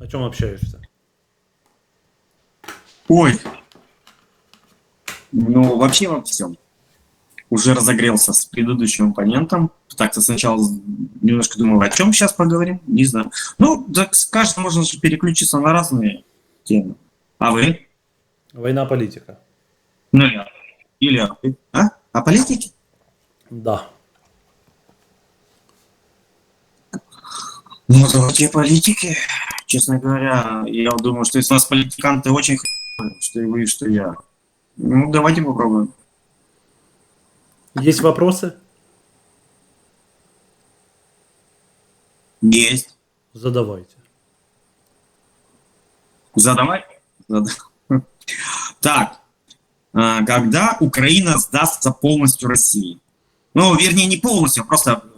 О чем общаешься? Ой. Ну, вообще во всем. Уже разогрелся с предыдущим оппонентом. Так-то сначала немножко думал, о чем сейчас поговорим, не знаю. Ну, так скажем, можно же переключиться на разные темы. А вы? Война политика. Ну, я. Или а? А? О политике? Да. Ну, давайте политики. Честно говоря, я думаю, что если у нас политиканты очень хуевые, что и вы, что я. Ну, давайте попробуем. Есть вопросы? Есть. Задавайте. Задавай. Зада- Так. А, Когда Украина сдастся полностью России? Ну, вернее, не полностью, просто э, вот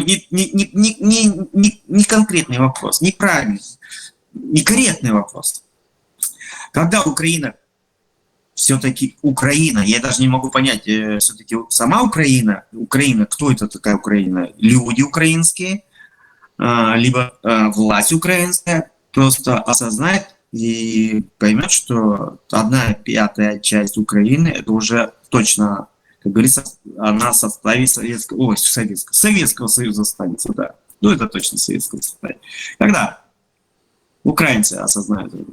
не, не, не, не, не, не- конкретный вопрос, неправильный, некорректный вопрос. Когда Украина все-таки Украина, я даже не могу понять, все-таки сама Украина, Украина, кто это такая Украина? Люди украинские, а, либо а, власть украинская просто осознает и поймет, что одна пятая часть Украины это уже точно, как говорится, она в составе Советского, ой, Советского, Советского Союза останется, да. Ну, это точно Советского Союза. Когда украинцы осознают это?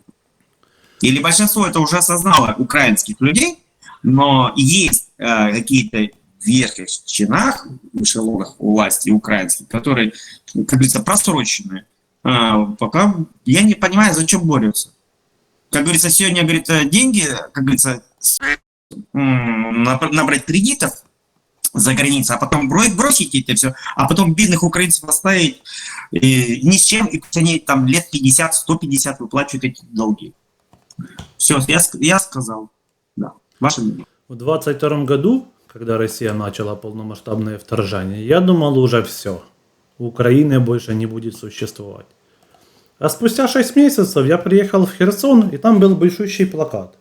Или большинство это уже осознало украинских людей, но есть э, какие-то верхних чинах, в эшелонах власти украинских, которые, как говорится, просроченные. А, пока я не понимаю, зачем борются. Как говорится, сегодня, говорит, э, деньги, как говорится, набрать кредитов за границей, а потом бро- бросить это все, а потом бедных украинцев оставить э, ни с чем, и пусть они там лет 50, 150 выплачивают эти долги. Все, я, я сказал. Да. Ваше мнение. В 22 году, когда Россия начала полномасштабное вторжение, я думал уже все. Украины больше не будет существовать. А спустя 6 месяцев я приехал в Херсон, и там был большущий плакат.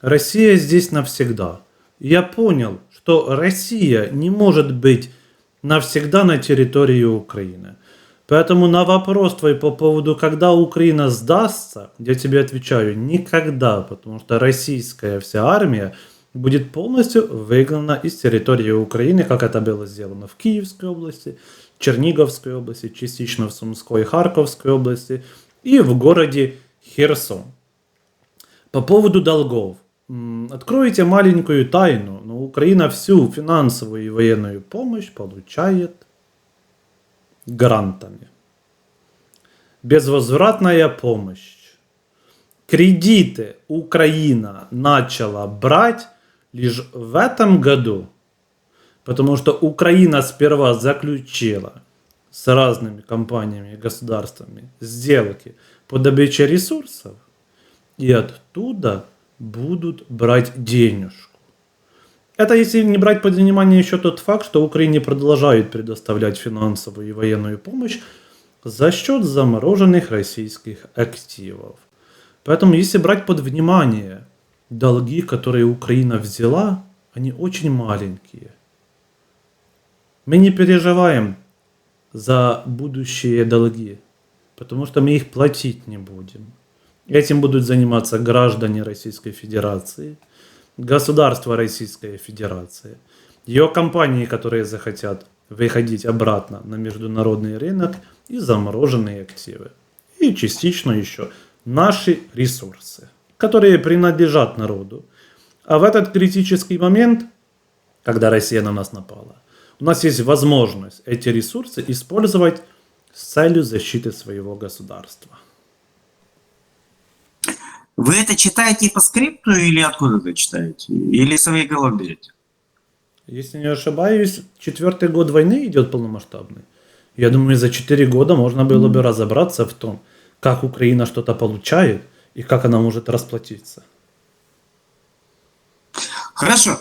Россия здесь навсегда. Я понял, что Россия не может быть навсегда на территории Украины. Поэтому на вопрос твой по поводу, когда Украина сдастся, я тебе отвечаю, никогда, потому что российская вся армия будет полностью выгнана из территории Украины, как это было сделано в Киевской области, Черниговской области, частично в Сумской и Харьковской области и в городе Херсон. По поводу долгов. Откройте маленькую тайну, но Украина всю финансовую и военную помощь получает грантами. Безвозвратная помощь. Кредиты Украина начала брать лишь в этом году, потому что Украина сперва заключила с разными компаниями и государствами сделки по добыче ресурсов, и оттуда будут брать денежку. Это если не брать под внимание еще тот факт, что Украине продолжают предоставлять финансовую и военную помощь за счет замороженных российских активов. Поэтому если брать под внимание долги, которые Украина взяла, они очень маленькие. Мы не переживаем за будущие долги, потому что мы их платить не будем. Этим будут заниматься граждане Российской Федерации, государство Российская Федерация, ее компании, которые захотят выходить обратно на международный рынок и замороженные активы. И частично еще наши ресурсы, которые принадлежат народу. А в этот критический момент, когда Россия на нас напала, у нас есть возможность эти ресурсы использовать с целью защиты своего государства. Вы это читаете по скрипту или откуда это читаете? Или своей головы берете? Если не ошибаюсь, четвертый год войны идет полномасштабный. Я думаю, за четыре года можно было бы разобраться в том, как Украина что-то получает и как она может расплатиться. Хорошо.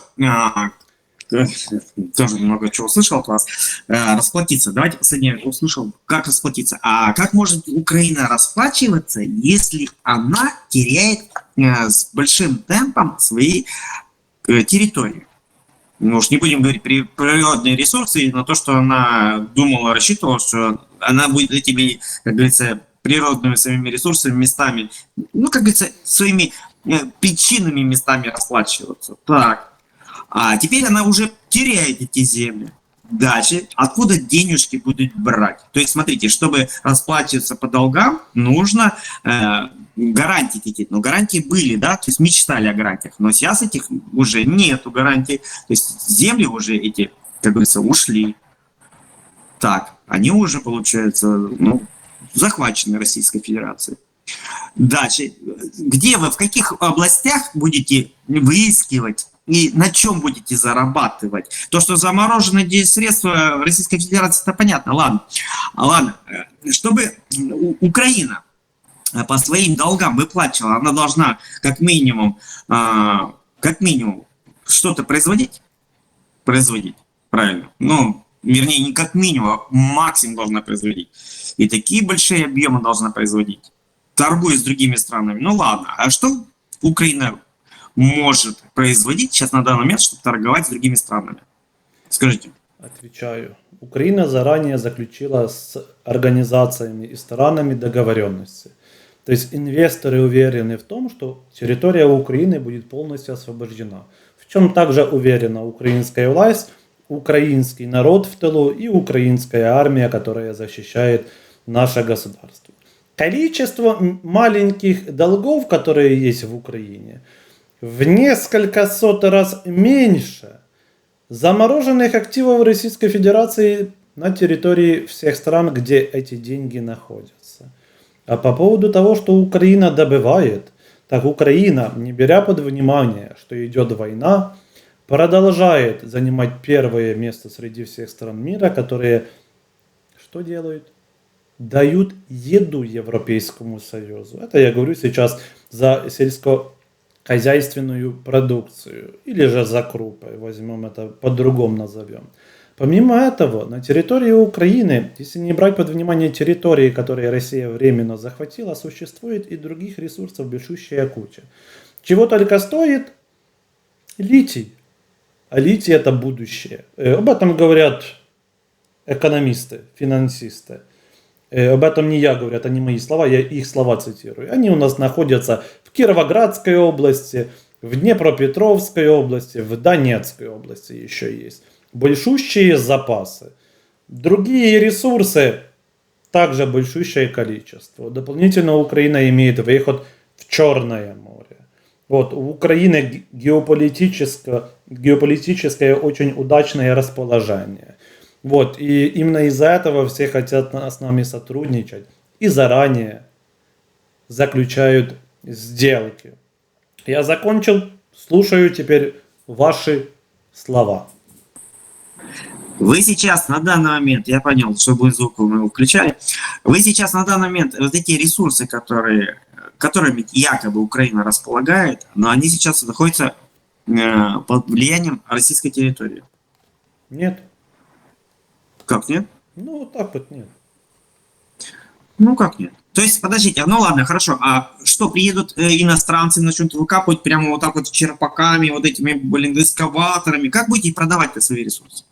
Тоже много чего услышал от вас. А, Расплатиться. Давайте последнее услышал. Как расплатиться? А как может Украина расплачиваться, если она теряет э, с большим темпом свои э, территории? Ну уж не будем говорить при природные ресурсы, на то, что она думала, рассчитывала, что она будет этими, как говорится, природными своими ресурсами, местами, ну, как говорится, своими э, причинными местами расплачиваться. Так. А теперь она уже теряет эти земли. Дальше, откуда денежки будут брать? То есть, смотрите, чтобы расплачиваться по долгам, нужно э, гарантии какие-то. Но гарантии были, да, то есть мечтали о гарантиях. Но сейчас этих уже нету гарантий. То есть земли уже эти, как говорится, ушли. Так, они уже, получается, ну, захвачены Российской Федерацией. Дальше, где вы, в каких областях будете выискивать и на чем будете зарабатывать? То, что заморожены здесь средства Российской Федерации, это понятно, ладно. Ладно, чтобы Украина по своим долгам выплачивала, она должна как минимум, как минимум что-то производить, производить, правильно, ну, вернее, не как минимум, а максимум должна производить. И такие большие объемы должна производить, торгуя с другими странами. Ну ладно, а что Украина может производить сейчас на данный момент, чтобы торговать с другими странами? Скажите. Отвечаю. Украина заранее заключила с организациями и странами договоренности. То есть инвесторы уверены в том, что территория Украины будет полностью освобождена. В чем также уверена украинская власть, украинский народ в тылу и украинская армия, которая защищает наше государство. Количество маленьких долгов, которые есть в Украине, в несколько сот раз меньше замороженных активов Российской Федерации на территории всех стран, где эти деньги находятся. А по поводу того, что Украина добывает, так Украина, не беря под внимание, что идет война, продолжает занимать первое место среди всех стран мира, которые что делают? Дают еду Европейскому Союзу. Это я говорю сейчас за сельскохозяйственную продукцию или же за крупы, возьмем это по-другому назовем. Помимо этого, на территории Украины, если не брать под внимание территории, которые Россия временно захватила, существует и других ресурсов большущая куча. Чего только стоит литий. А литий это будущее. Э, об этом говорят экономисты, финансисты. Э, об этом не я говорю, это не мои слова, я их слова цитирую. Они у нас находятся в Кировоградской области, в Днепропетровской области, в Донецкой области еще есть. Большущие запасы. Другие ресурсы также большущее количество. Дополнительно Украина имеет выход в Черное море. Вот, у Украины геополитическое, геополитическое очень удачное расположение. Вот, и именно из-за этого все хотят с нами сотрудничать и заранее заключают сделки. Я закончил, слушаю теперь ваши слова. Вы сейчас на данный момент, я понял, что будет звук мы его включали, вы сейчас на данный момент вот эти ресурсы, которые которыми якобы Украина располагает, но они сейчас находятся э, под влиянием российской территории. Нет. Как нет? Ну, вот так вот нет. Ну, как нет? То есть, подождите, ну ладно, хорошо, а что, приедут э, иностранцы, начнут выкапывать прямо вот так вот черпаками, вот этими, блин, эскаваторами? Как будете продавать-то свои ресурсы?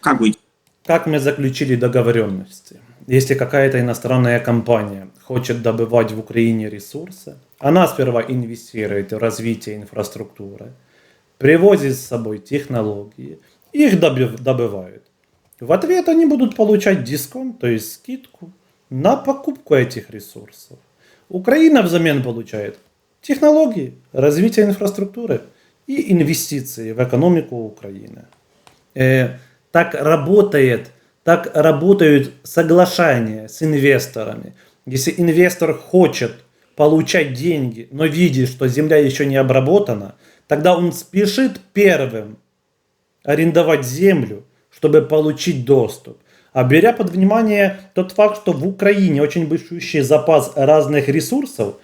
Как будете? Как мы заключили договоренности? Если какая-то иностранная компания хочет добывать в Украине ресурсы, она сперва инвестирует в развитие инфраструктуры, привозит с собой технологии, их добывают. В ответ они будут получать дисконт, то есть скидку на покупку этих ресурсов. Украина взамен получает технологии, развитие инфраструктуры и инвестиции в экономику Украины. Э, так работает так работают соглашения с инвесторами. Если инвестор хочет получать деньги, но видит, что земля еще не обработана, тогда он спешит первым арендовать землю, чтобы получить доступ. А беря под внимание тот факт, что в Украине очень большущий запас разных ресурсов,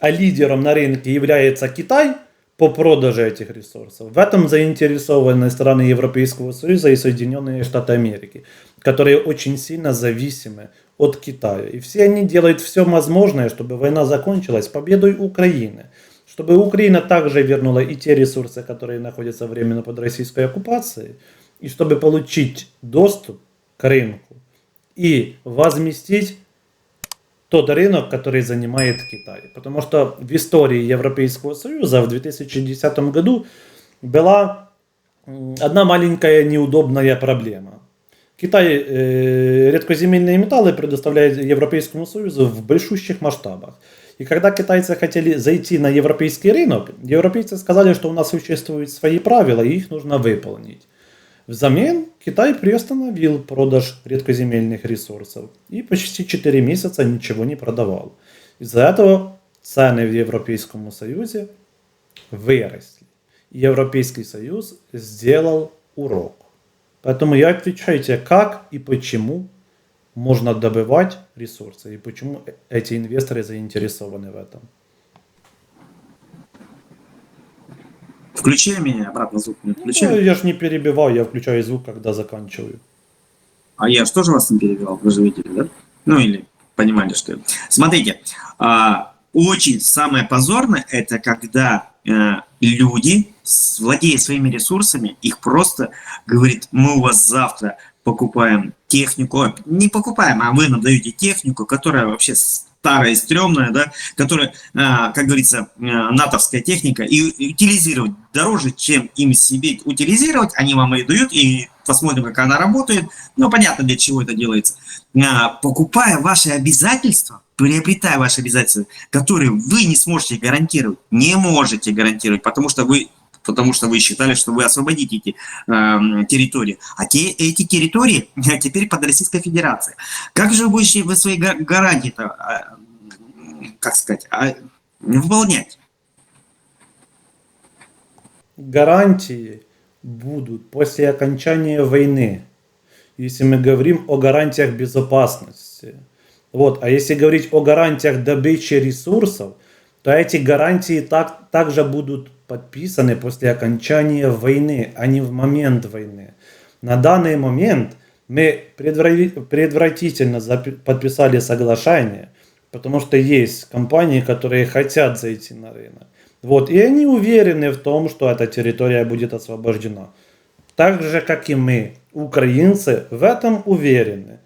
а лидером на рынке является Китай – по продаже этих ресурсов. В этом заинтересованы страны Европейского Союза и Соединенные Штаты Америки, которые очень сильно зависимы от Китая. И все они делают все возможное, чтобы война закончилась победой Украины. Чтобы Украина также вернула и те ресурсы, которые находятся временно под российской оккупацией, и чтобы получить доступ к рынку и возместить тот рынок, который занимает Китай. Потому что в истории Европейского Союза в 2010 году была одна маленькая неудобная проблема. Китай э, редкоземельные металлы предоставляет Европейскому Союзу в большущих масштабах. И когда китайцы хотели зайти на европейский рынок, европейцы сказали, что у нас существуют свои правила, и их нужно выполнить. Взамен Китай приостановил продаж редкоземельных ресурсов и почти 4 месяца ничего не продавал. Из-за этого цены в Европейском Союзе выросли. Европейский Союз сделал урок. Поэтому и отвечайте, как и почему можно добывать ресурсы, и почему эти инвесторы заинтересованы в этом. Включили меня, обратно звук не Ну, включили. я же не перебиваю, я включаю звук, когда заканчиваю. А я же тоже вас не перебивал, вы же видели, да? Ну или понимали, что... я- Смотрите, а, очень самое позорное, это когда э, люди, владея своими ресурсами, их просто говорит, мы у вас завтра покупаем технику, не покупаем, а вы нам даете технику, которая вообще старая и стрёмная, да, которая, а, как говорится, э, натовская техника, и утилизировать дороже, чем им себе утилизировать, они вам ее дают, и посмотрим, как она работает, ну, понятно, для чего это делается. А, покупая ваши обязательства, приобретая ваши обязательства, которые вы не сможете гарантировать, не можете гарантировать, потому что вы потому что вы считали, что вы освободите эти эм, территории. А те, эти территории а, теперь под Российской Федерацией. Как же вы вы свои га- гарантии-то, а, как сказать, а, выполнять? Гарантии будут после окончания войны, если мы говорим о гарантиях безопасности. Вот. А если говорить о гарантиях добычи ресурсов, то эти гарантии так, также будут подписаны после окончания войны, а не в момент войны. На данный момент мы запи- подписали соглашение, потому что есть компании, которые хотят зайти на рынок. Вот, и они уверены в том, что эта территория будет освобождена. Так же, как и мы, украинцы, в этом уверены.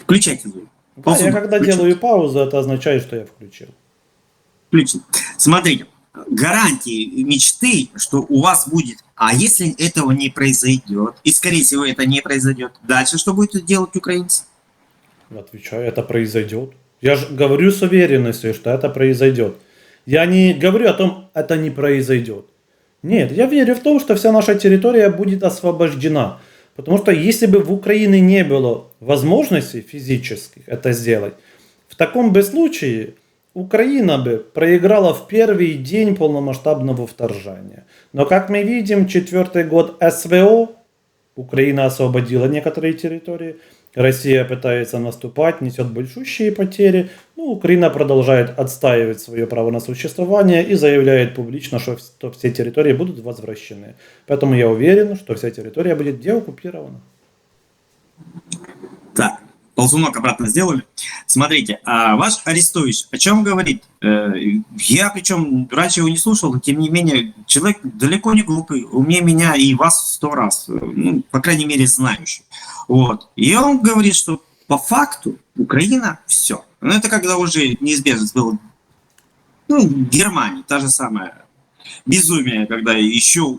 Включайте. Да, я когда включите. делаю паузу, это означает, что я включил. Включено. Смотрите, гарантии мечты, что у вас будет, а если этого не произойдет, и скорее всего это не произойдет, дальше что будут делать украинцы? Отвечаю, это произойдет. Я же говорю с уверенностью, что это произойдет. Я не говорю о том, это не произойдет. Нет, я верю в том, что вся наша территория будет освобождена. Потому что если бы в Украине не было возможностей физических это сделать, в таком бы случае Украина бы проиграла в первый день полномасштабного вторжения. Но как мы видим, четвертый год СВО, Украина освободила некоторые территории, Россия пытается наступать, несет большущие потери, ну, Украина продолжает отстаивать свое право на существование и заявляет публично, что все территории будут возвращены. Поэтому я уверен, что вся территория будет деоккупирована. Ползунок обратно сделали. Смотрите, а ваш Арестович о чем говорит? Э, Я причем раньше его не слушал, но тем не менее человек далеко не глупый, умнее меня и вас сто раз, э, ну, по крайней мере, знающий. Вот. И он говорит, что по факту Украина все. Ну, это когда уже неизбежность была. Ну, Германия, та же самая безумие, когда еще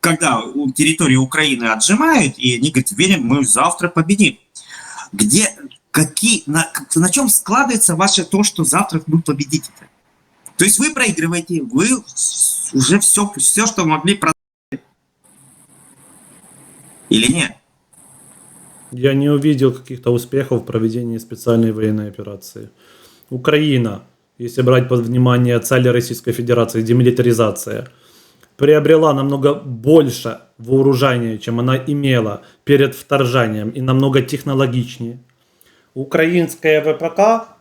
когда у территории Украины отжимают, и они говорят, верим, мы завтра победим. Где, какие, на, на чем складывается ваше то, что завтра вы победите -то? То есть вы проигрываете, вы уже все, все, что могли продать. Или нет? Я не увидел каких-то успехов в проведении специальной военной операции. Украина, если брать под внимание цели Российской Федерации, демилитаризация, приобрела намного больше вооружения, чем она имела перед вторжением, и намного технологичнее. Украинская ВПК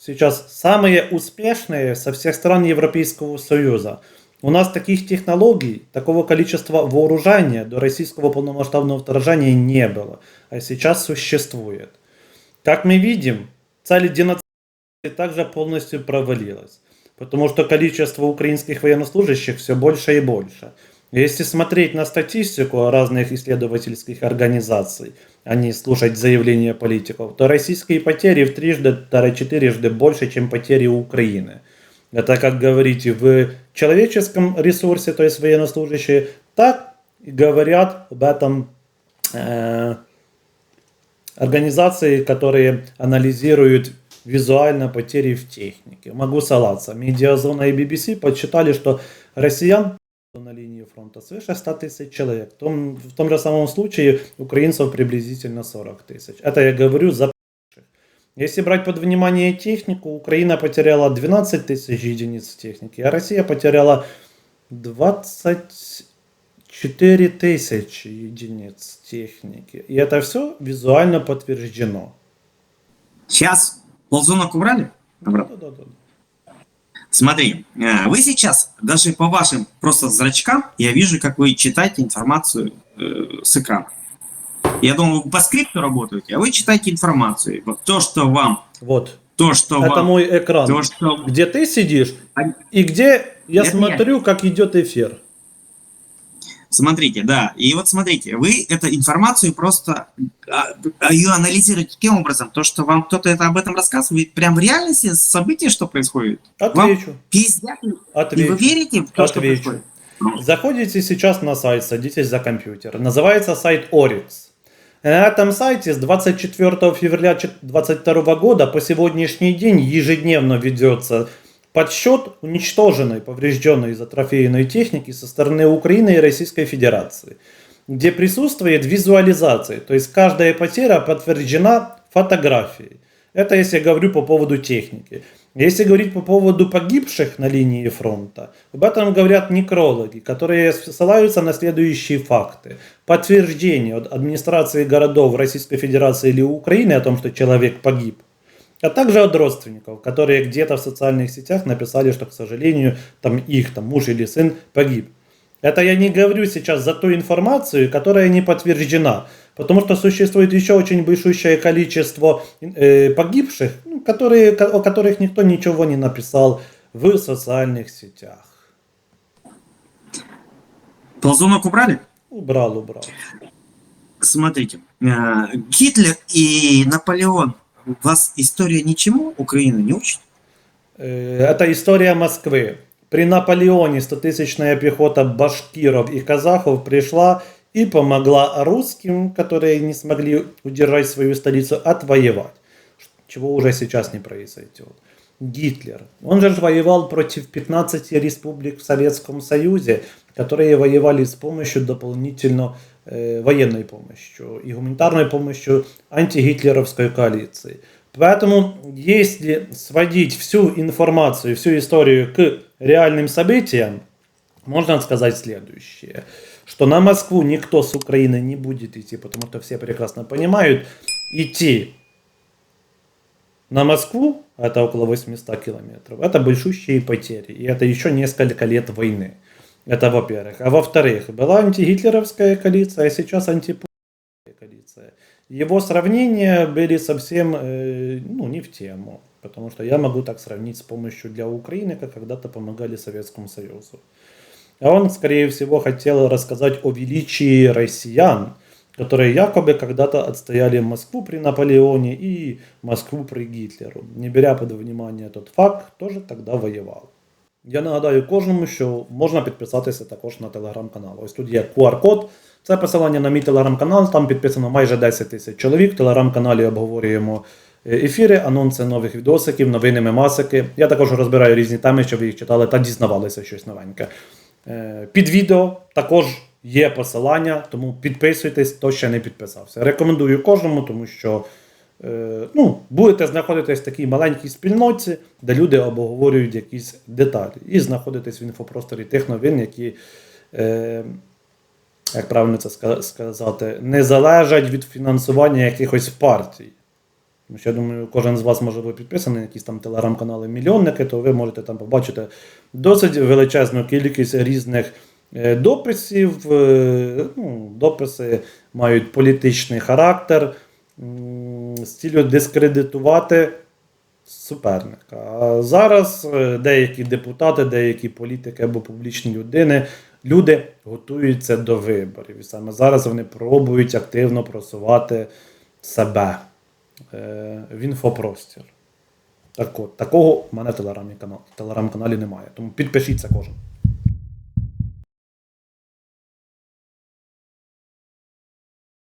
сейчас самые успешные со всех стран Европейского Союза. У нас таких технологий, такого количества вооружения до российского полномасштабного вторжения не было, а сейчас существует. Как мы видим, цель денацификации также полностью провалилась, потому что количество украинских военнослужащих все больше и больше. Если смотреть на статистику разных исследовательских организаций, а не слушать заявления политиков, то российские потери в трижды-четырежды больше, чем потери Украины. Это, как говорите, в человеческом ресурсе, то есть военнослужащие, так говорят об этом э, организации, которые анализируют визуально потери в технике. Могу ссылаться. Медиазона и BBC подсчитали, что россиян на линии фронта свыше 100 тысяч человек. В том, в том же самом случае украинцев приблизительно 40 тысяч. Это я говорю за если брать под внимание технику, Украина потеряла 12 тысяч единиц техники, а Россия потеряла 24 тысячи единиц техники. И это все визуально подтверждено. Сейчас ползунок убрали? Да, да, да, да. Смотри, э, вы сейчас, даже по вашим просто зрачкам, я вижу, как вы читаете информацию э, с экрана. Я думаю, вы по скрипту работаете, а вы читаете информацию. Вот то, что вам... Вот. То, что Это вам... мой экран, То, что... где ты сидишь, А- и где я Это смотрю, как идет эфир. Смотрите, да. И вот смотрите, вы эту информацию просто а, а, ее анализируете таким образом, то, что вам кто-то это об этом рассказывает, прям в реальности события, что происходит. Вам Отвечу. пиздят, и вы Отвечу. верите в то, что Отвечу. происходит? Ну, Заходите сейчас на сайт, садитесь за компьютер. Называется сайт Orix. На этом сайте с 24 февраля 2022 года по сегодняшний день ежедневно ведется подсчет уничтоженной, поврежденной из-за трофейной техники со стороны Украины и Российской Федерации, где присутствует визуализация, то есть каждая потеря подтверждена фотографией. Это если я говорю по поводу техники. Если говорить по поводу погибших на линии фронта, об этом говорят некрологи, которые ссылаются на следующие факты. Подтверждение от администрации городов Российской Федерации или Украины о том, что человек погиб, а также от родственников, которые где-то в социальных сетях написали, что, к сожалению, там их там, муж или сын погиб. Это я не говорю сейчас за ту информацию, которая не подтверждена, потому что существует еще очень большое количество э, погибших, ну, которые, о которых никто ничего не написал в социальных сетях. ползунок убрали? Убрал, убрал. Смотрите, э, Гитлер и Наполеон, вас история ничему Украина не учит? Э, Это история Москвы. При Наполеоне 100-тысячная пехота башкиров и казахов пришла и помогла русским, которые не смогли удержать свою столицу, отвоевать. Чего уже сейчас не произойдет. Гитлер. Он же воевал против 15 республик в Советском Союзе, которые воевали с помощью дополнительно военной помощью и гуманитарной помощью антигитлеровской коалиции. Поэтому, если сводить всю информацию, всю историю к реальным событиям, можно сказать следующее, что на Москву никто с Украины не будет идти, потому что все прекрасно понимают, идти на Москву, это около 800 километров, это большущие потери, и это еще несколько лет войны. Это во-первых. А во-вторых, была антигитлеровская коалиция, а сейчас антипутинская коалиция. Его сравнения были совсем э, ну, не в тему, потому что я могу так сравнить с помощью для Украины, как когда-то помогали Советскому Союзу. А он, скорее всего, хотел рассказать о величии россиян, которые якобы когда-то отстояли Москву при Наполеоне и Москву при Гітлеру. Не беря під внимание тот факт, хто ж тогда воював. Я нагадаю кожному, що можна підписатися також на телеграм-канал. Ось тут є QR-код. Це посилання на мій телеграм-канал, там підписано майже 10 тисяч чоловік. В телеграм-каналі обговорюємо е, ефіри, анонси нових відосиків, новини мемасики. Я також розбираю різні теми, щоб ви їх читали та дізнавалися щось новеньке. Е, Під відео також є посилання, тому підписуйтесь, хто ще не підписався. Рекомендую кожному, тому що ну, будете знаходитись в такій маленькій спільноті, де люди обговорюють якісь деталі. І знаходитесь в інфопросторі тих новин, які, е, як правильно це сказати, не залежать від фінансування якихось партій. Тому що я думаю, кожен з вас може бути підписаний на якісь там телеграм-канали мільйонники, то ви можете там побачити досить величезну кількість різних е, дописів. Е, Ну, дописи мають політичний характер з цілею дискредитувати суперника. А зараз е, деякі депутати, деякі політики або публічні людини, Люди готуються до виборів. І саме зараз вони пробують активно просувати себе е, в інфопростір. Так от, такого в мене телеграм-каналі немає. Тому підпишіться кожен.